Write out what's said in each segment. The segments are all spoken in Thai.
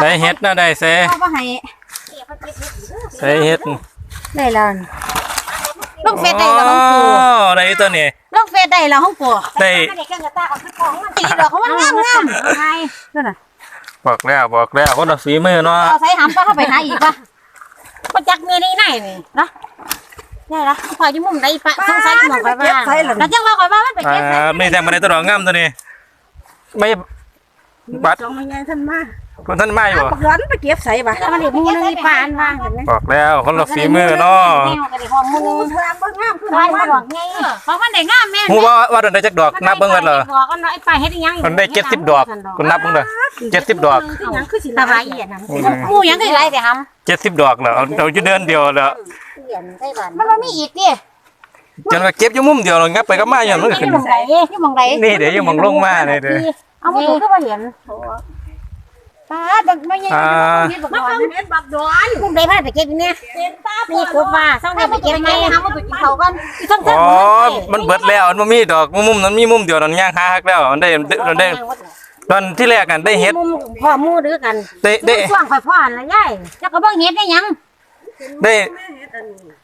ใส่เฮ็ดน่ะได้ใส่เอาบ่ให้ใส่เฮ็ดได้แล้วลงเฟซได้แล้วอ๋ของกูอได้ตัวนี้ลงเฟซได้แล้วของกูได้ตีดอกเขามันงามงามไงนั่นน่ะบอกแล้วบอกแล้วคนละฝีมือเนาะเอาใส่หำปะเข้าไปหาอีกปะมาจักเมียนี่ไหนนี่นะได้ละคอยที่มุมได้ปะสงสัยที่มองไปว่าแล้วจังว่าคอยว่ามันไปอ่าเก็บใส่นี่แทงมาได้ตัวดอกงามตัวนี้ ไม่บัดสองมันยังท่านมา คนท่านมาอยู่บ่บักร้อนไปเก็บใส่บ่แล้วมันเด็กมูนึงปานว่างกันนะบอกแล้วคนละฝีมือเนาะกันเด็กห้องมูกูเธอบ่งามคือร้อยมันดอกไงเพราะมันได้งามแม่ฮู้ว่าว่าโดนได้จักดอกนับเบิ่งกันเหรอบอกกันไอ้ปลาเฮ็ดยังมันได้70ดอกคุณนับเบิ่งเด้อ70ดอกคือหยังคือสิสลาบายยเอียดนะมูยังได้ไรแต่ทำ70ดอกแล้วเอาเอาอยู่เดือนเดียวแล้วมันไม่มีอีกดิจนว่าเก็บอยู่มุมเดียวแล้วงับไปกับมาอย่างมันก็ขึ้นมองไหนอยู่มองไหนนี่เดี๋ยวอยู่หม่องลงมานี่เด้อเอามาดูก็มาเห็น ป้าดอกไม่ยังอ่าเห็นบักดอนเห็นบักดอนมุมใดพาไปเก็บเนี่ยนี่กูว่าต้องไปเก็บไหมทำมาไปกินเขากันต้องอ๋อมันเบิดแล้วมันบ่มีดอกมุมนั้นมีมุมเดียวนั้นย่างหาฮักแล้วมันได้มันได้ตอนที่แรกกันได้เฮ็ดมุมพ่อมูหรือกันได้ได้ช่วงไฟพ่อละยายแล้วก็เบิ่งเฮ็ดได้ยัง ได้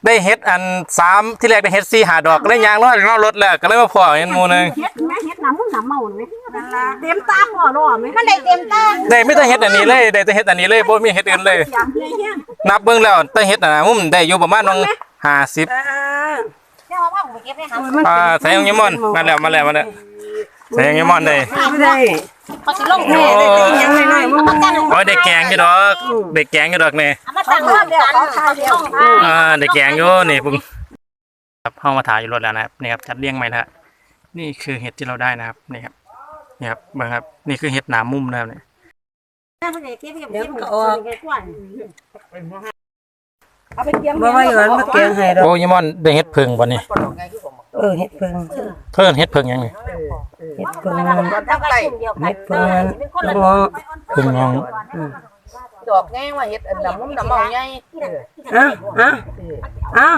ได้เฮ็ดอันสามที่แรกได้เฮ็ดสี่หาดอกก็เลยยางรอดรอดรถแล้วก็เลยมาพอเห็นหมู่หนึงเฮ็ดแม่เฮ็ดน้ำมึงน้ำเมาเลยเต็มตาพ่อรอไหมมันได้เต็มตาได้ไม่ได้เฮ็ดอันนี้เลยได้แต่เฮ็ดอันนี้เลยบ่มีเฮ็ดอื่นเลย เสียงเลยเฮียนับเบิ่งแล้วแต่เฮ็ดอันนั้นมุมได้อยู่ประมาณนึง50อ่าเจ้าว่าไปเก็บได้หาอ่าใส่ของยมอนมาแล้วมาแล้วมาแล้ว ใส่ของยมอนได้ไม่ได้เขาสิลงโอ้ยังน้อยๆมึงมาตั้งโอ้ยได้แกงอยู่ดอกได้แกงอยู่ดอกนี่มาตั้งรวมกันเขาสิลงทางอ่าได้แกงอยู่นี่พุ่งครับเฮามาถ่ายอยู่รถแล้วนะครับนี่ครับจัดเรียงใหม่แล้วนี่คือเห็ดที่เราได้นะครับนี่ครับนี่ครับเบิ่งครับนี่คือเห็ดหนามุมนะครับเนี่ยเดี๋ยวก็ออกเอาไปเตรียมบ่ว่าอยู่มาเกียงให้ดอกโอ้ยมอนได้เห็ดเพิงบ่นี่เออเฮ็ดเพิ่งเพิ่นเห็ดเพิงยังนี่ เฮ็ดเพิ่งเฮ็ดเพิ่งงอเพิงงองดอกไงว่าเฮ็ดอันดำมุมดำเมาไงอะอะอะ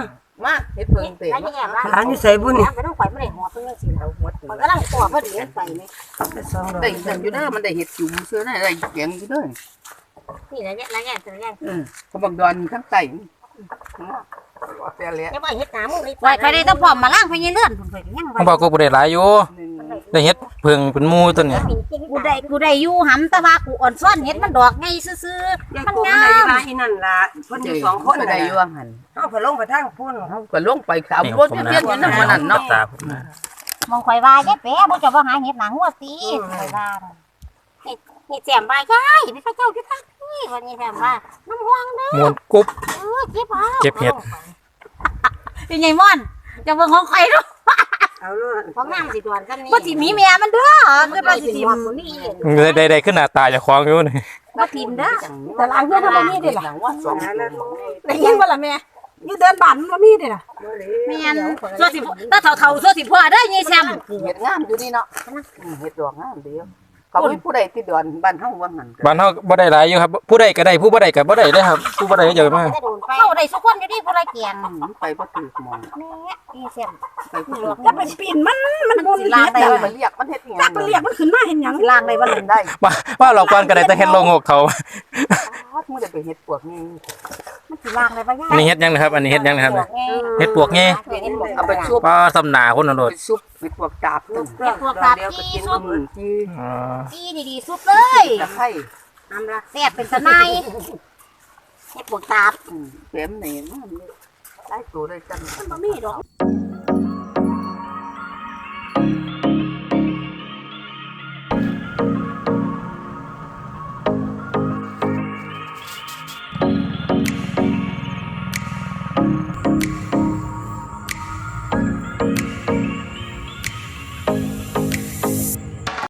มาเฮ็ดเพิ่งเตะหลานนี่ใส่บุญนี่ไม่ต้องไปไม่ได้หัวเพิ่งสิเราหัวมันกำลังปอกพอดีไปไหมสองดอกได้เงินอยู่เด้อมันได้เฮ็ดจุ่มเสื้อได้ได้แกงอยู่เด้อนี่อะไรเนี่ยอะไรเนี่ยอะไรเนี่ยเออเขาบอกดอนทั้งไตแต่เละจะไปเฮ็ดน้ำมึงเลยไปไปได้ต้องพร้อมมาล้างไปยี่เลื่อนผมไปยังเขาบอกกูบ่ได้หลายอยู่ ได้เห็ดเพิงเป็นหมู่ตัวนี้กูได้กูได้อยู่หำแต่ว่ากูอ่อนซ่อนเฮ็ดมันดอกไงซื่อยังๆมันตัวงามันได้มว่าอีนั่นล่ะเพิ่นอยู่สองคนได้ได้ออยู่ยู่ว่าหั่นเฮาเพิ่นลงไปทางพุ่นเฮาก็ลงไปสามนี่รถผมเพี้ยนอยู่นั่นมันนั่นเนาะตาผมนะมองข่อยว่าแย่แป๊ะบ่จะว่าหาเฮ็ดหนังหัวตีข่อยว่านี่นี่แจ่มบายใช่นี่พระเจ้าอยู่ทางนี้วันนี้แจ่มว่าน้ำห่วงเด้อมวนกุ๊บ เออเก็บเอาเก็บเห็ด เป็นไงม่อนจะเบิ่งของใครดู เอาลูกของน้ำสิตวนกันนี่บ่สิมีแม่มันเด้อคือบ่สิทิมนี่ได้ได้ได้ขึ้นหน้าตาเจ้าของอยู่นี่บ่ทิมเด้อแต่หลานเพิ่นบ่มีเด้ล่ะหลังว่าสองได้ยินบ่ล่ะแม่อยู่เดินบ้านมันบ่มีเด้ล่ะแม่นซัวสิถ้าเฒ่าๆซัวสิพ่อเด้อยี่แซมเฮ็ดงามอยู่นี่เนาะเฮ็ดดอกงามเดียว เขามีผู้ใดที่ดอนบ้านเฮาว่าหั่นบ้านเฮาบ่ได้หลายอยู่ครับ ผู้ใดก็ได้ผู้บ่ได้ก็บ่ได้เด้อครับ ผู้บ่ได้ก็เยอะมากเข้าได้สุกคนอยู่ดีผู้ละเกียงไปบ่ถูกมองแม่ยี่แซมไปบ่ถูกจะไปปีนมันมันบ่มีลาเฮ็ดไปได้ไปเรียกมันเฮ็ดหยังจักไปเรียกมันขึ้นมาเห็นหยังล้างได้บ่เล่นได้ว่าว่าเราก่อนก็ได้แต่เฮ็ดโลงอกเขามึงได้ไปเฮ็ดพวกนี้มัน สิล้างได้บ่ย่าอันนี้เฮ็ดยังนะครับ อันนี้เฮ็ดยังนะครับเฮ็ดปวกไงเอาไปชุบป้าสำนาคนน่ะโดดไปซุปเฮ็ดพวกตาบตึ้งเฮ็ดพวกตาเดียวก็พี่กินซุปมือที่อ่าพี่ดีๆซุปเลยตะไคร้อำละแซ่บเป็นสนายเฮ็ดพวกตาบเต็มนี่มันได้ตัวได้จังมันบ่มีดอก